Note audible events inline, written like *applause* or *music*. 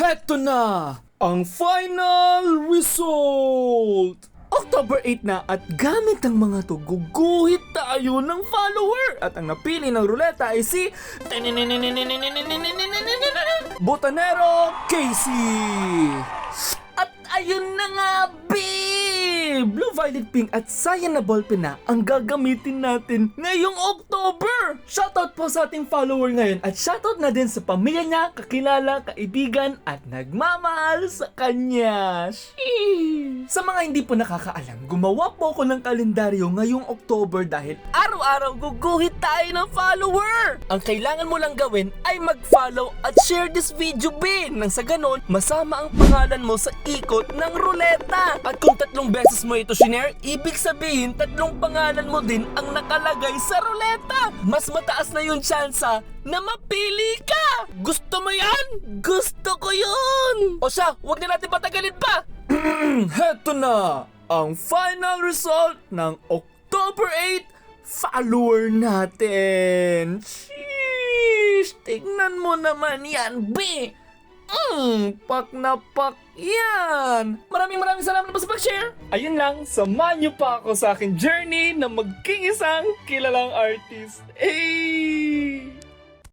Heto na ang final result! October 8 na at gamit ang mga to, guguhit tayo ng follower! At ang napili ng ruleta ay si... Botanero Casey! Violet, pink at cyan na ballpen na ang gagamitin natin ngayong October! Shoutout po sa ating follower ngayon at shoutout na din sa pamilya niya, kakilala, kaibigan at nagmamahal sa kanya. Sheesh! Sa mga hindi po nakakaalam, gumawa po ako ng kalendaryo ngayong October dahil araw-araw guguhit tayo ng follower! Ang kailangan mo lang gawin ay mag-follow at share this video bin nang sa ganon masama ang pangalan mo sa ikot ng ruleta. At kung tatlong beses mo ito shinare, ibig sabihin tatlong pangalan mo din ang nakalagay sa ruleta. Mas mataas na yung tsansa na mapili ka! Gusto mo yan? Gusto ko yun! O siya, huwag na natin patagalin pa! *clears throat* Heto na ang final result ng October 8 follower natin. Sheesh! Tignan mo naman yan, B! Mm, pak na pak yan! Maraming maraming salamat po sa pag-share! Ayun lang, samahan niyo pa ako sa aking journey na maging isang kilalang artist. Eh!